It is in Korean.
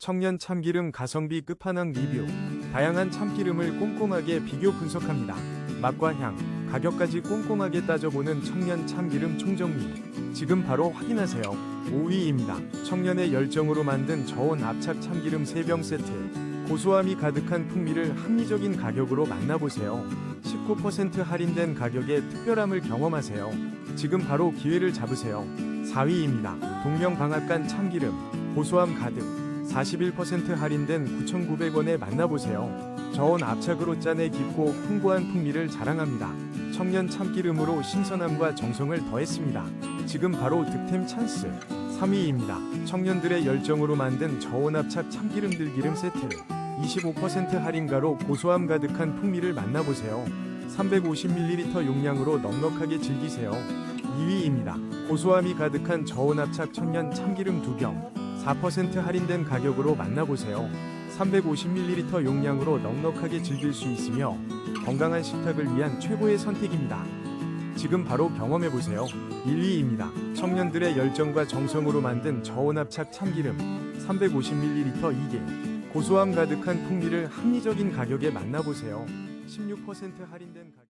청년 참기름 가성비 끝판왕 리뷰. 다양한 참기름을 꼼꼼하게 비교 분석합니다. 맛과 향, 가격까지 꼼꼼하게 따져보는 청년 참기름 총정리. 지금 바로 확인하세요. 5위입니다. 청년의 열정으로 만든 저온 압착 참기름 3병 세트. 고소함이 가득한 풍미를 합리적인 가격으로 만나보세요. 19% 할인된 가격에 특별함을 경험하세요. 지금 바로 기회를 잡으세요. 4위입니다. 동명방앗간 참기름. 고소함 가득. 41% 할인된 9,900원에 만나보세요. 저온 압착으로 짠에 깊고 풍부한 풍미를 자랑합니다. 청년 참기름으로 신선함과 정성을 더했습니다. 지금 바로 득템 찬스. 3위입니다. 청년들의 열정으로 만든 저온 압착 참기름 들기름 세트. 25% 할인가로 고소함 가득한 풍미를 만나보세요. 350ml 용량으로 넉넉하게 즐기세요. 2위입니다. 고소함이 가득한 저온 압착 천년 참기름 2병. 4% 할인된 가격으로 만나보세요. 350ml 용량으로 넉넉하게 즐길 수 있으며 건강한 식탁을 위한 최고의 선택입니다. 지금 바로 경험해보세요. 1위입니다. 청년들의 열정과 정성으로 만든 저온압착 참기름 350ml 2개. 고소함 가득한 풍미를 합리적인 가격에 만나보세요. 16% 할인된 가격.